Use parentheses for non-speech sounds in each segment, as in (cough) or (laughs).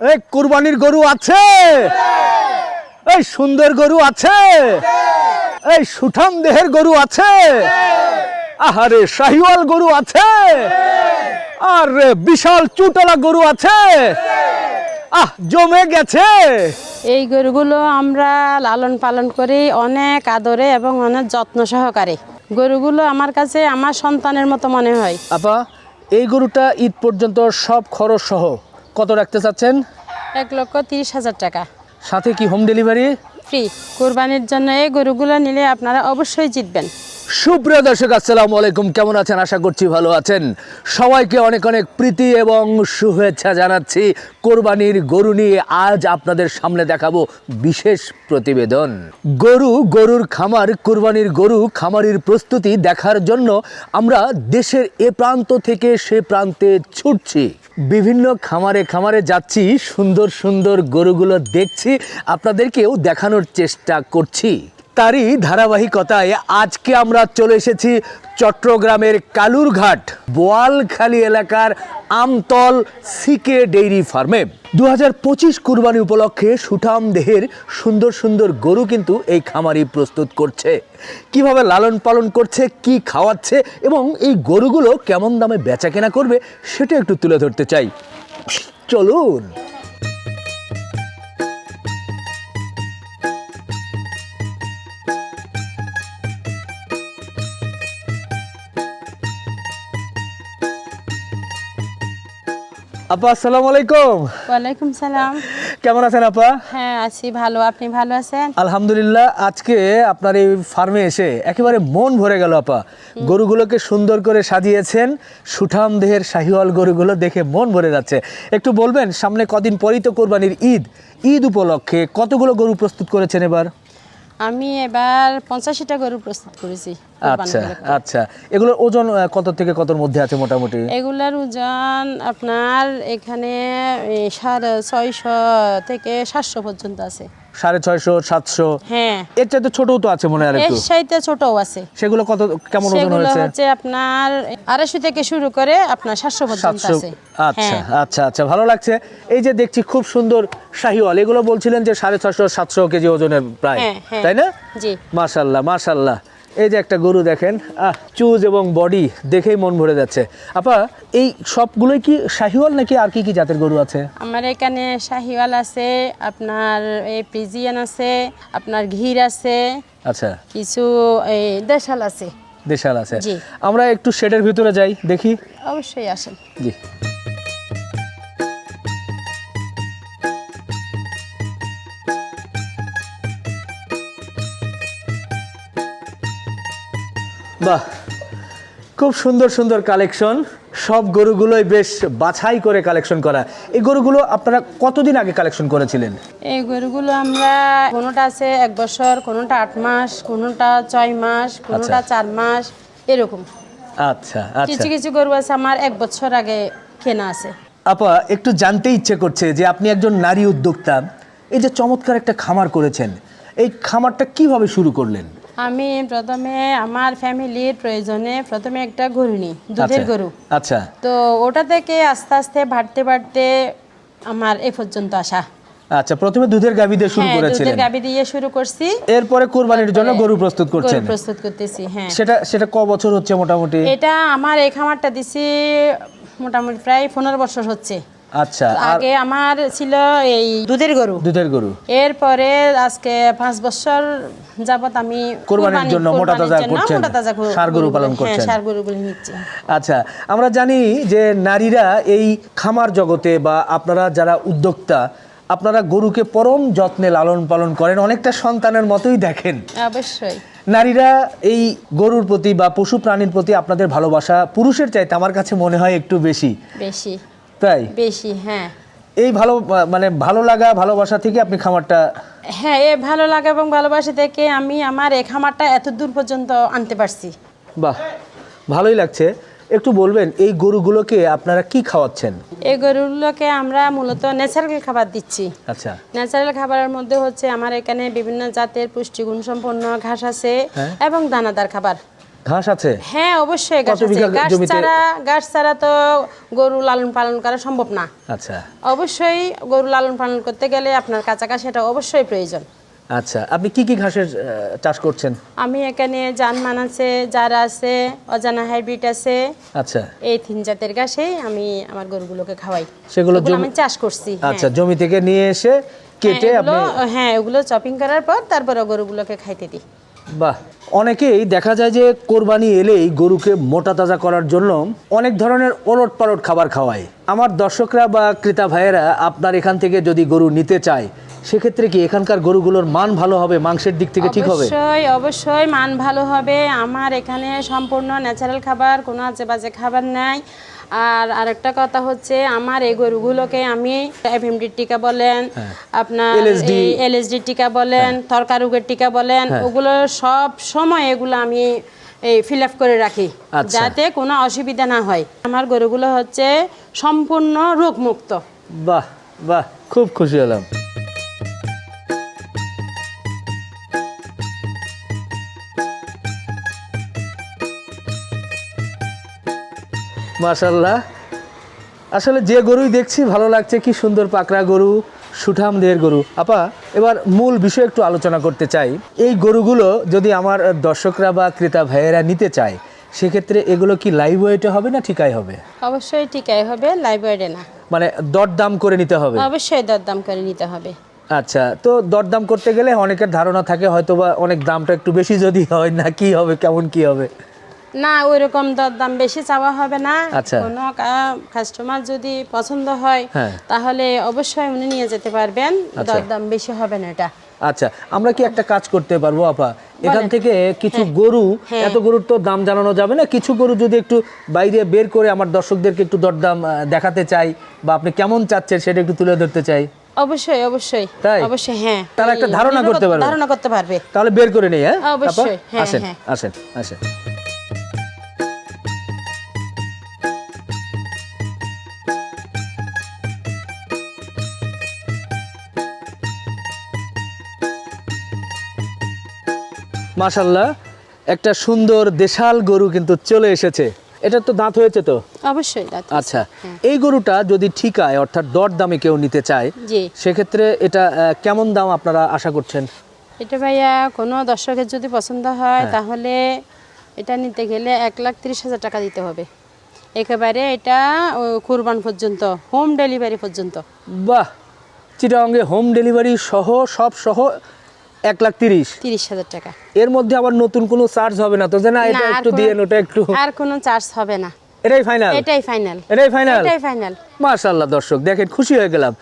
এই কুরবানির গরু আছে। এই সুন্দর গরু আছে। এই সুঠাম দেহের গরু আছে। আহারে শাহিওয়াল গরু আছে। আর বিশাল চুটলা গরু আছে। আহ জমে গেছে। এই গরুগুলো আমরা লালন পালন করি অনেক আদরে এবং অনেক যত্ন সহকারে। গরুগুলো আমার কাছে আমার সন্তানের মতো মনে হয়। আপা এই গরুটা ঈদ পর্যন্ত সব খরচ সহ কত রাখতে চাচ্ছেন? এক লক্ষ তিরিশ হাজার টাকা। সাথে কি হোম ডেলিভারি ফ্রি কোরবানির জন্য এই গরুগুলো নিলে আপনারা অবশ্যই জিতবেন। সুপ্রিয় দর্শক, আসসালামু আলাইকুম। কেমন আছেন? আশা করছি ভালো আছেন। সবাইকে অনেক অনেক প্রীতি এবং শুভেচ্ছা জানাচ্ছি। কোরবানির গরু নিয়ে আজ আপনাদের সামনে দেখাবো বিশেষ প্রতিবেদন। গরু, গরুর খামার, কোরবানির গরু, খামারির প্রস্তুতি দেখার জন্য আমরা দেশের এ প্রান্ত থেকে সে প্রান্তে ছুটছি। বিভিন্ন খামারে খামারে যাচ্ছি, সুন্দর সুন্দর গরুগুলো দেখছি, আপনাদেরকেও দেখানোর চেষ্টা করছি। তারই ধারাবাহিকতায় আজকে আমরা চলে এসেছি চট্টগ্রামের কালুরঘাট, বোয়ালখালী এলাকার আমতল সিকে ডেইরি ফার্মে। দু হাজার পঁচিশ কুরবানি উপলক্ষে সুঠাম দেহের সুন্দর সুন্দর গরু কিন্তু এই খামারি প্রস্তুত করছে। কীভাবে লালন পালন করছে, কি খাওয়াচ্ছে এবং এই গরুগুলো কেমন দামে বেচা কেনা করবে, সেটা একটু তুলে ধরতে চাই। চলুন। আপা আসসালামু আলাইকুম। ওয়ালাইকুম সালাম। কেমন আছেন আপা? হ্যাঁ আছি ভালো। আপনি ভালো আছেন? আলহামদুলিল্লাহ আজকে আপনার এই ফার্মে এসে একেবারে মন ভরে গেল আপা। গরুগুলোকে সুন্দর করে সাজিয়েছেন। সুঠাম দেহের শাহিওয়াল গরুগুলো দেখে মন ভরে যাচ্ছে। একটু বলবেন সামনে কদিন পরই তো কোরবানির ঈদ। ঈদ উপলক্ষে কতগুলো গরু প্রস্তুত করেছেন এবার? আমি এবার পঞ্চাশিটা গরু প্রস্তুত করেছি আচ্ছা আচ্ছা। এগুলোর ওজন কত থেকে কতর মধ্যে আছে মোটামুটি? এগুলার ওজন আপনার এখানে সাড়ে ছয়শো থেকে সাতশো পর্যন্ত আছে। সাড়ে ছয়শো সাতশো? হ্যাঁ। এর চাইতে ছোটও তো আছে মনে হয় এর চাইতে ছোটও আছে। সেগুলো কত কেমন ওজন হয়েছে? হচ্ছে আপনার আড়াইশো থেকে শুরু করে আপনার সাতশো পর্যন্ত আছে। আচ্ছা হ্যাঁ। আচ্ছা আচ্ছা ভালো লাগছে। এই যে দেখছি খুব সুন্দর শাহিওয়াল এগুলো বলছিলেন যে সাড়ে ছয়শো সাতশো কেজি ওজনের প্রায় হ্যাঁ। তাই না? জি। মাশাল্লাহ মাশাল্লাহ। এই যে একটা গরু দেখেন আহ চুজ এবং বডি দেখেই মন ভরে যাচ্ছে। আপা এই সবগুলোই কি শাহিওয়াল নাকি আর কি কি জাতের গরু আছে? আমার এখানে শাহিওয়াল আছে আপনার এই প্রিজিয়ান আছে আপনার ঘির আছে আচ্ছা। কিছু এই দেশাল আছে। দেশাল আছে। আমরা একটু শেডের ভিতরে যাই দেখি। অবশ্যই আসেন। জি। বাহ। খুব সুন্দর সুন্দর কালেকশন। সব গরুগুলোই বেশ বাছাই করে কালেকশন করা। এই গরুগুলো আপনারা কতদিন আগে কালেকশন করেছিলেন? এই গরুগুলো আমরা কোনোটা আছে এক বছর কোনোটা আট মাস কোনোটা ছয় মাস কোনোটা চার মাস এরকম। আচ্ছা আচ্ছা। কিছু কিছু গরু আছে আমার এক বছর আগে কেনা আছে। আপা একটু জানতে ইচ্ছে করছে যে আপনি একজন নারী উদ্যোক্তা। এই যে চমৎকার একটা খামার করেছেন। এই খামারটা কীভাবে শুরু করলেন? আমি প্রথমে আমার ফ্যামিলির প্রয়োজনে প্রথমে একটা গরু নিই দুধের আচ্ছা, গরু। আচ্ছা। তো ওটা থেকে আস্তে আস্তে বাড়তে বাড়তে আমার এ পর্যন্ত আসা। আচ্ছা প্রথমে দুধের গাভী দিয়ে শুরু হ্যাঁ করেছিলেন। দুধের গাবি দিয়ে শুরু করছি। এরপরে কুরবানির জন্য গরু প্রস্তুত করছেন। গরু প্রস্তুত করতেছি হ্যাঁ। সেটা সেটা ক বছর হচ্ছে মোটামুটি? এটা আমার এই খামারটা দিছি মোটামুটি প্রায় পনেরো বছর হচ্ছে। আচ্ছা আগে আমার ছিল এই দুধের গরু। দুধের গরু। এরপরে আজকে পাঁচ বছর যাবত আমি কোরবানির জন্য মোটা তাজা করছেন, মোটা তাজা গরু- পালন হ্যাঁ, করছেন। ষাঁড় গরুগুলি নিচ্ছি আচ্ছা আমরা জানি যে নারীরা এই খামার জগতে বা আপনারা যারা উদ্যোক্তা আপনারা গরুকে পরম যত্নে লালন পালন করেন অনেকটা সন্তানের মতোই দেখেন। অবশ্যই। নারীরা এই গরুর প্রতি বা পশু প্রাণীর প্রতি আপনাদের ভালোবাসা পুরুষের চাইতে আমার কাছে মনে হয় একটু বেশি। বেশি। তাই? বেশি হ্যাঁ। এই ভালো মানে ভালো লাগা ভালোবাসা থেকে আপনি খামারটা হ্যাঁ এ ভালো লাগা এবং ভালোবাসা থেকে আমি আমার এই খামারটা এত দূর পর্যন্ত আনতে পারছি। বাহ ভালোই লাগছে। একটু বলবেন এই গরুগুলোকে আপনারা কি খাওয়াচ্ছেন? এই গরুগুলোকে আমরা মূলত ন্যাচারাল খাবার দিচ্ছি। আচ্ছা। ন্যাচারাল খাবারের মধ্যে হচ্ছে আমার এখানে বিভিন্ন জাতের পুষ্টিগুণ সম্পন্ন ঘাস আছে হ্যাঁ। এবং দানাদার খাবার। ঘাস আছে? হ্যাঁ অবশ্যই গাছ আছে। গাছ ছাড়া গাছ ছাড়া তো গরু লালন পালন করা সম্ভব না। আচ্ছা। অবশ্যই গরু লালন পালন করতে গেলে আপনার কাঁচা ঘাস এটা অবশ্যই প্রয়োজন। আচ্ছা আপনি কি কি ঘাসের চাষ করছেন? আমি এখানে জানমান আছে যারা আছে অজানা হাইব্রিড আছে। আচ্ছা। এই তিন জাতের ঘাসেই আমি আমার গরুগুলোকে খাওয়াই। সেগুলো আমি চাষ করছি হ্যাঁ। আচ্ছা জমি থেকে নিয়ে এসে কেটে হ্যাঁ, আপনি হ্যাঁ ওগুলো চপিং করার পর তারপরে গরুগুলোকে খাইতে দিই। বাহ অনেকেই দেখা যায় যে কোরবানি এলেই গরুকে মোটা তাজা করার জন্য অনেক ধরনের ওলট পালট খাবার খাওয়ায়। আমার দর্শকরা বা ক্রেতা ভাইয়েরা, আপনার এখান থেকে যদি গরু নিতে চায়, সেক্ষেত্রে কি এখানকার গরুগুলোর মান ভালো হবে? মাংসের দিক থেকে ঠিক হবে? অবশ্যই অবশ্যই মান ভালো হবে। আমার এখানে সম্পূর্ণ ন্যাচারাল খাবার, কোনো আজে বাজে খাবার নাই। আর আরেকটা কথা হচ্ছে আমার এই গরুগুলোকে আমি এফএমডি টিকা বলেন হ্যাঁ। আপনার এলএসডি টিকা বলেন তরকা রোগের টিকা বলেন হ্যাঁ। ওগুলো সব সময় এগুলো আমি এই ফিল আপ করে রাখি আচ্ছা। যাতে কোনো অসুবিধা না হয় আমার গরুগুলো হচ্ছে সম্পূর্ণ রোগমুক্ত বাহ বাহ খুব খুশি হলাম মাশাল্লাহ আসলে যে গরুই দেখছি ভালো লাগছে। কি সুন্দর পাকড়া গরু সুঠাম দেহের গরু। আপা এবার মূল বিষয় একটু আলোচনা করতে চাই। এই গরুগুলো যদি আমার দর্শকরা বা ক্রেতা ভাইয়েরা নিতে চায় সেক্ষেত্রে এগুলো কি লাইভ ওয়েটে হবে না ঠিকাই হবে? অবশ্যই ঠিকাই হবে লাইব্রেরি না। মানে দরদাম করে নিতে হবে? অবশ্যই দরদাম করে নিতে হবে। আচ্ছা তো দরদাম করতে গেলে অনেকের ধারণা থাকে হয়তো বা অনেক দামটা একটু বেশি যদি হয় না কি হবে কেমন কি হবে? না ওই রকম দরদাম বেশি চাওয়া হবে না। আচ্ছা। কোনো কাস্টমার যদি পছন্দ হয় হ্যাঁ। তাহলে অবশ্যই উনি নিয়ে যেতে পারবেন। দরদাম বেশি হবে না এটা। আচ্ছা আমরা কি একটা কাজ করতে পারব আপা? এখান থেকে কিছু গরু এত গরুর তো দাম জানানো যাবে না। কিছু গরু যদি একটু বাইরে বের করে আমার দর্শকদেরকে একটু দরদাম দেখাতে চাই বা আপনি কেমন চাচ্ছেন সেটা একটু তুলে ধরতে চাই। অবশ্যই অবশ্যই। তাই? অবশ্যই হ্যাঁ। তারা একটা ধারণা করতে পারবে। ধারণা করতে পারবে। তাহলে বের করে নেই হ্যাঁ? অবশ্যই, হ্যাঁ, আসেন হ্যাঁ। আসেন আসেন। মাশাল্লাহ একটা সুন্দর দেশাল গরু কিন্তু চলে এসেছে। এটা তো দাঁত হয়েছে তো? অবশ্যই আচ্ছা এই গরুটা যদি ঠিকায় অর্থাৎ দর দামে কেউ নিতে চায় সেক্ষেত্রে এটা কেমন দাম আপনারা আশা করছেন? এটা ভাইয়া কোনো দর্শকের যদি পছন্দ হয় হ্যাঁ। তাহলে এটা নিতে গেলে এক লাখ তিরিশ হাজার টাকা দিতে হবে। একেবারে এটা কুরবান পর্যন্ত হোম ডেলিভারি পর্যন্ত। বাহ! চিটাঙ্গে হোম ডেলিভারি সহ সব সহ এক লাখ তিরিশ। তিরিশ হাজার টাকা। এর মধ্যে আবার নতুন কোনো চার্জ হবে না তো যে না এটা একটু দিয়ে ওটা একটু আর কোনো চার্জ হবে না। এটাই ফাইনাল এটাই ফাইনাল এটাই ফাইনাল এটাই ফাইনাল দর্শক দেখেন খুশি হয়ে গেলাম।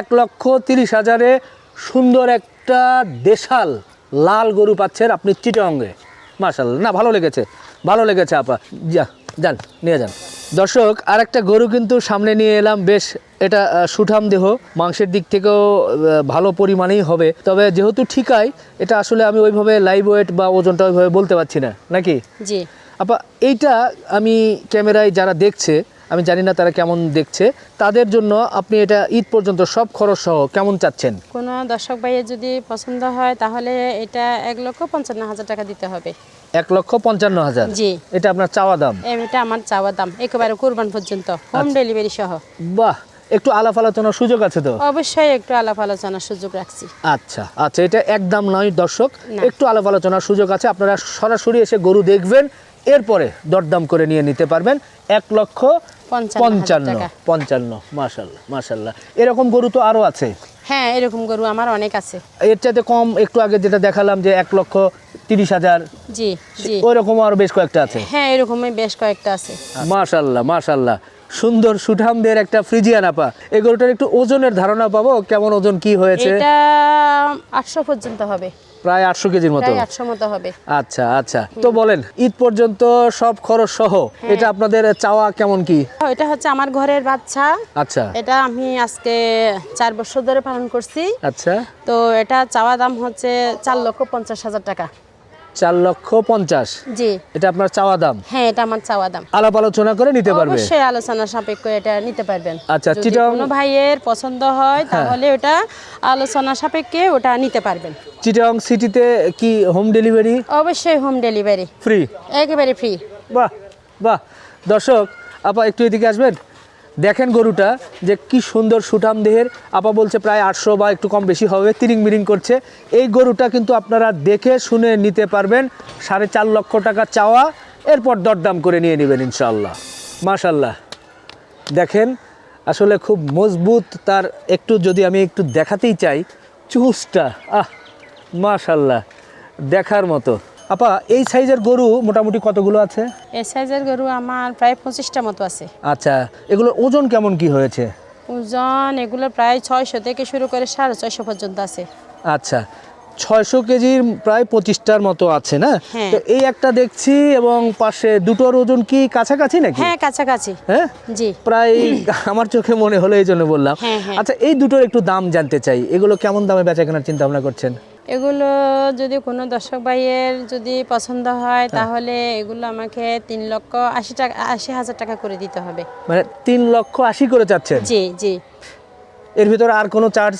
এক লক্ষ তিরিশ হাজারে সুন্দর একটা দেশাল লাল গরু পাচ্ছেন আপনি চিটাঙ্গে মাশাল্লাহ না ভালো লেগেছে। ভালো লেগেছে আপা। যা। যান নিয়ে যান। দর্শক আর একটা গরু কিন্তু সামনে নিয়ে এলাম। বেশ এটা সুঠাম দেহ। মাংসের দিক থেকেও ভালো পরিমাণেই হবে। তবে যেহেতু ঠিকাই এটা আসলে আমি ওইভাবে লাইভ ওয়েট বা ওজনটা ওইভাবে বলতে পারছি না নাকি? জি। আপা এইটা আমি ক্যামেরায় যারা দেখছে আমি জানি না তারা কেমন দেখছে তাদের জন্য আপনি এটা ঈদ পর্যন্ত সব খরচ সহ কেমন চাচ্ছেন? কোনো দর্শক ভাইয়ের যদি পছন্দ হয় তাহলে এটা এক লক্ষ পঞ্চান্ন হাজার টাকা দিতে হবে। এক লক্ষ পঞ্চান্ন হাজার। জি। এটা আপনার চাওয়া দাম? এটা আমার চাওয়া দাম একেবারে কুরবান পর্যন্ত হোম আচ্ছা। ডেলিভারি সহ। বাহ একটু আলাপ আলোচনার সুযোগ আছে তো? অবশ্যই একটু আলাপ আলোচনার সুযোগ রাখছি। আচ্ছা আচ্ছা এটা একদম নয় দর্শক। একটু আলাপ আলোচনার সুযোগ আছে আপনারা সরাসরি এসে গরু দেখবেন এরপরে দরদাম করে নিয়ে নিতে পারবেন এক লক্ষ পঞ্চান্ন পঞ্চান্ন মাশাল্লাহ মাশাল্লাহ। এরকম গরু তো আরও আছে। হ্যাঁ এরকম গরু আমার অনেক আছে। এর চাইতে কম একটু আগে যেটা দেখালাম যে এক লক্ষ তিরিশ হাজার জি জি। ওই রকম আরও বেশ কয়েকটা আছে। হ্যাঁ এরকমই বেশ কয়েকটা আছে। মাশাল্লাহ মাশাল্লাহ। সুন্দর সুঠামদের একটা ফ্রিজিয়ান আপা। এই গরুটার একটু ওজনের ধারণা পাবো কেমন ওজন কি হয়েছে? এটা আটশো পর্যন্ত হবে। প্রায় আটশো কেজির মতো। আটশো মতো হবে। আচ্ছা আচ্ছা। তো বলেন ঈদ পর্যন্ত সব খরচ সহ হ্যাঁ। এটা আপনাদের চাওয়া কেমন কি? এটা হচ্ছে আমার ঘরের বাচ্চা। আচ্ছা। এটা আমি আজকে চার বছর ধরে পালন করছি। আচ্ছা। তো এটা চাওয়া দাম হচ্ছে চার লক্ষ পঞ্চাশ হাজার টাকা। চার লক্ষ পঞ্চাশ। জি। এটা আপনার চাওয়া দাম? হ্যাঁ এটা আমার চাওয়া দাম। আলাপ আলোচনা করে নিতে পারবে? অবশ্যই আলোচনা সাপেক্ষ এটা নিতে পারবেন। আচ্ছা, চিটাং- কোনো ভাইয়ের পছন্দ হয় হ্যাঁ। তাহলে ওটা আলোচনা সাপেক্ষে ওটা নিতে পারবেন। চিটাং সিটিতে কি হোম ডেলিভারি? অবশ্যই হোম ডেলিভারি। ফ্রি একেবারে ফ্রি বাহ বাহ। দর্শক আপা একটু এদিকে আসবেন? দেখেন গরুটা যে কি সুন্দর সুঠাম দেহের। আপা বলছে প্রায় আটশো বা একটু কম বেশি হবে তিরিং মিরিং করছে। এই গরুটা কিন্তু আপনারা দেখে শুনে নিতে পারবেন, সাড়ে চার লক্ষ টাকা চাওয়া, এরপর দরদাম করে নিয়ে নেবেন ইনশাল্লাহ মাশাল্লাহ দেখেন, আসলে খুব মজবুত তার একটু যদি আমি একটু দেখাতেই চাই, চুসটা, আহ মাশাল্লাহ দেখার মতো। আপা এই সাইজের গরু মোটামুটি কতগুলো আছে? এই সাইজের গরু আমার প্রায় পঁচিশটা মতো আছে। আচ্ছা এগুলোর ওজন কেমন কি হয়েছে? ওজন এগুলো প্রায় ছয়শো থেকে শুরু করে সাড়ে ছয়শো পর্যন্ত আছে। আচ্ছা ছয়শো কেজির প্রায় পঁচিশটার মতো আছে না? হ্যাঁ। তো এই একটা দেখছি এবং পাশে দুটোর ওজন কি কাছাকাছি নাকি? হ্যাঁ কাছাকাছি। হ্যাঁ? জি। প্রায় আমার চোখে মনে হলো এই জন্য বললাম। হ্যাঁ, হ্যাঁ। আচ্ছা এই দুটোর একটু দাম জানতে চাই। এগুলো কেমন দামে বেচা কেনার চিন্তা ভাবনা করছেন? এগুলো যদি কোনো দর্শক ভাইয়ের যদি পছন্দ হ্যাঁ। হয়। তাহলে এগুলো আমাকে তিন লক্ষ আশি টাকা আশি হাজার টাকা করে দিতে হবে। মানে তিন লক্ষ আশি করে চাচ্ছেন? জি জি। এর ভিতরে আর কোনো চার্জ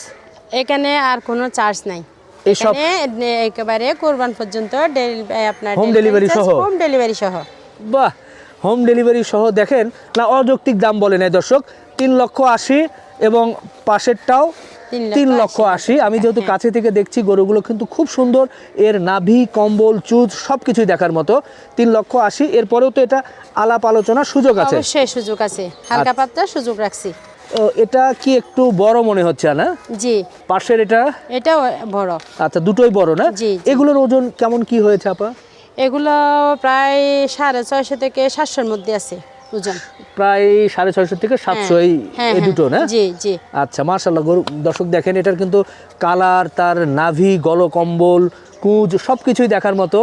এখানে আর কোনো চার্জ নাই। একেবারে কোরবান পর্যন্ত আপনার Home delivery সহ? হোম ডেলিভারি সহ। বাহ! হোম ডেলিভারি সহ দেখেন না অযৌক্তিক দাম বলে নেই দর্শক। তিন লক্ষ আশি এবং পাশেরটাও তিন লক্ষ আশি আমি যেহেতু কাছে থেকে দেখছি গরুগুলো কিন্তু খুব সুন্দর। এর নাভি কম্বল চুজ সব কিছুই দেখার মতো। তিন লক্ষ আশি। এরপরেও তো এটা আলাপ আলোচনার সুযোগ আছে। অবশ্যই সুযোগ আছে। হালকা আচ্ছা। পাতলা সুযোগ রাখছি। এটা কি একটু বড় মনে হচ্ছে না জি। পাশের এটা? এটাও বড়। আচ্ছা দুটোই বড় না? জি। এগুলোর ওজন কেমন কি হয়েছে আপা? এগুলো প্রায় সাড়ে ছয়শো থেকে সাতশোর মধ্যে আছে। ওজন। প্রায় সাড়ে ছয়শো থেকে সাতশো এই হ্যাঁ, হ্যাঁ। দুটো না? জি জি। আচ্ছা মার্শাল্লাহ গরু দর্শক দেখেন এটার কিন্তু কালার তার নাভি গলকম্বল কুঁজ সব কিছুই দেখার মতো।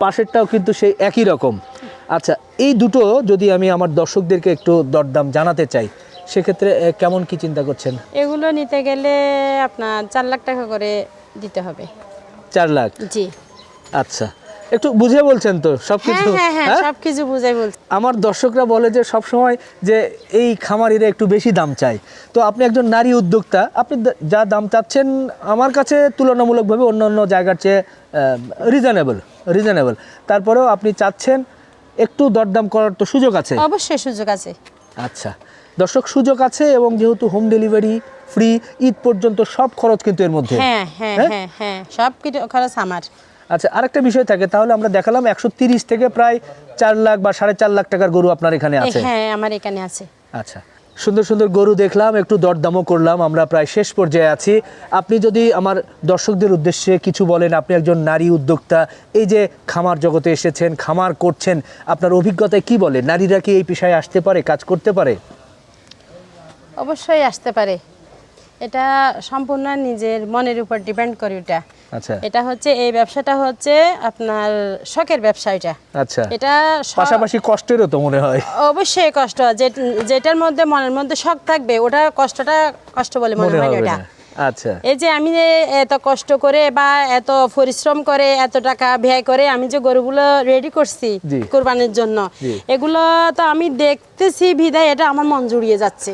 পাশেরটাও কিন্তু সেই একই রকম। আচ্ছা এই দুটো যদি আমি আমার দর্শকদেরকে একটু দরদাম জানাতে চাই সেক্ষেত্রে কেমন কি চিন্তা করছেন? এগুলো নিতে গেলে আপনার চার লাখ টাকা করে দিতে হবে। চার লাখ? জি। আচ্ছা একটু বুঝে বলছেন তো সব হ্যাঁ হ্যাঁ হ্যাঁ? সবকিছু বুঝাই বলছি আমার দর্শকরা বলে যে সব সময় যে এই খামারিরা একটু বেশি দাম চায়। তো আপনি একজন নারী উদ্যোক্তা আপনি যা দাম চাচ্ছেন আমার কাছে তুলনামূলকভাবে অন্য অন্য জায়গার চেয়ে রিজনেবল রিজনেবল তারপরেও আপনি চাচ্ছেন একটু দরদাম করার তো সুযোগ আছে। অবশ্যই সুযোগ আছে। আচ্ছা দর্শক সুযোগ আছে এবং যেহেতু হোম ডেলিভারি ফ্রি ঈদ পর্যন্ত সব খরচ কিন্তু এর মধ্যে। হ্যাঁ হ্যাঁ হ্যাঁ? হ্যাঁ সব খরচ আমার। আচ্ছা আরেকটা বিষয় থাকে তাহলে আমরা দেখালাম একশো তিরিশ থেকে প্রায় চার লাখ বা সাড়ে চার লাখ টাকার গরু আপনার এখানে আছে। হ্যাঁ আমার এখানে আছে। আচ্ছা সুন্দর সুন্দর গরু দেখলাম একটু দরদামও করলাম আমরা প্রায় শেষ পর্যায়ে আছি। আপনি যদি আমার দর্শকদের উদ্দেশ্যে কিছু বলেন আপনি একজন নারী উদ্যোক্তা এই যে খামার জগতে এসেছেন খামার করছেন আপনার অভিজ্ঞতায় কি বলে? নারীরা কি এই পেশায় আসতে পারে কাজ করতে পারে? অবশ্যই আসতে পারে। এটা সম্পূর্ণ নিজের মনের উপর ডিপেন্ড করে ওটা। আচ্ছা। এটা হচ্ছে এই ব্যবসাটা হচ্ছে আপনার শখের ব্যবসা এটা। আচ্ছা। এটা পাশাপাশি কষ্টেরও তো মনে হয়। অবশ্যই কষ্ট। যেটার মধ্যে মনের মধ্যে শখ থাকবে ওটা কষ্টটা কষ্ট বলে মনে হয় ওটা আচ্ছা। এই যে আমি এত কষ্ট করে বা এত পরিশ্রম করে এত টাকা ব্যয় করে আমি যে গরুগুলো রেডি করছি। কোরবানির জন্য এগুলো তো আমি দেখতেছি বিদায় এটা আমার মন জুড়িয়ে যাচ্ছে।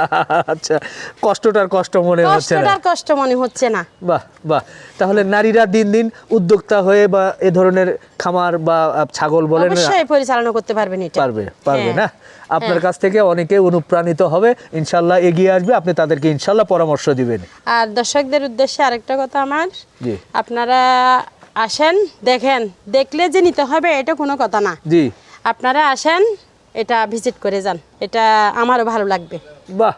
(laughs) আচ্ছা কষ্টটার কষ্ট মনে হচ্ছে না। কষ্টটার কষ্ট মনে হচ্ছে না। বাহ বাহ। তাহলে নারীরা দিন দিন উদ্যোক্তা হয়ে বা এ ধরনের খামার বা ছাগল বলেন অবশ্যই পরিচালনা করতে পারবেন এটা। পারবে পারবে হ্যাঁ। না? আপনার কাছ থেকে অনেকে অনুপ্রাণিত হবে। ইনশাল্লাহ এগিয়ে আসবে। আপনি তাদেরকে ইনশাল্লাহ পরামর্শ দিবেন। আর দর্শকদের উদ্দেশ্যে আরেকটা কথা আমার। জি। আপনারা আসেন দেখেন দেখলে যে নিতে হবে এটা কোনো কথা না। জি। আপনারা আসেন এটা ভিজিট করে যান। এটা আমারও ভালো লাগবে। বাহ!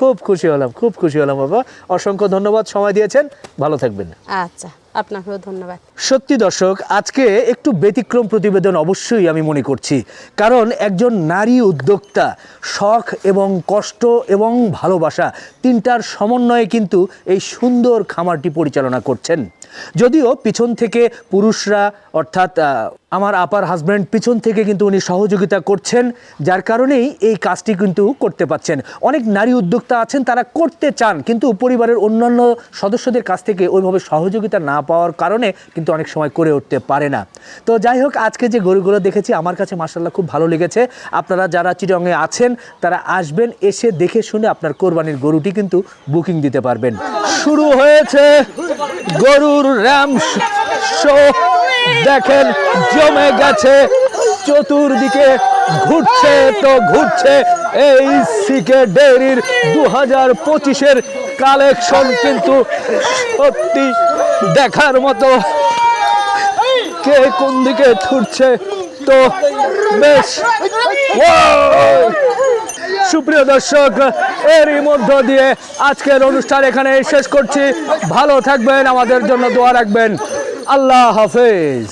খুব খুশি হলাম খুব খুশি হলাম বাবা। অসংখ্য ধন্যবাদ সময় দিয়েছেন। ভালো থাকবেন। আচ্ছা আপনাকেও ধন্যবাদ। সত্যি দর্শক আজকে একটু ব্যতিক্রম প্রতিবেদন অবশ্যই আমি মনে করছি। কারণ একজন নারী উদ্যোক্তা শখ এবং কষ্ট এবং ভালোবাসা তিনটার সমন্বয়ে কিন্তু এই সুন্দর খামারটি পরিচালনা করছেন। যদিও পিছন থেকে পুরুষরা, অর্থাৎ আমার আপার হাজব্যান্ড পিছন থেকে কিন্তু উনি সহযোগিতা করছেন, যার কারণেই এই কাজটি কিন্তু করতে পাচ্ছেন অনেক নারী উদ্যোক্তা আছেন, তারা করতে চান, কিন্তু পরিবারের অন্যান্য সদস্যদের কাছ থেকে ওইভাবে সহযোগিতা না পাওয়ার কারণে কিন্তু অনেক সময় করে উঠতে পারে না। তো যাই হোক, আজকে যে গরুগুলো দেখেছি, আমার কাছে মার্শাল্লাহ খুব ভালো লেগেছে। আপনারা যারা চিটংয়ে আছেন, তারা আসবেন, এসে দেখে শুনে আপনার কোরবানির গরুটি কিন্তু বুকিং দিতে পারবেন। শুরু হয়েছে গরুর র্যাম শো। দেখেন, জমে গেছে, চতুর্দিকে ঘুরছে তো ঘুরছে এই সিকে ডেরির দু হাজার পঁচিশের কালেকশন কিন্তু সত্যি দেখার মতো। কে কোন দিকে ছুটছে তো বেশ! সুপ্রিয় দর্শক, এরই মধ্য দিয়ে আজকের অনুষ্ঠান এখানে শেষ করছি। ভালো থাকবেন, আমাদের জন্য দোয়া রাখবেন। আল্লাহ হাফেজ।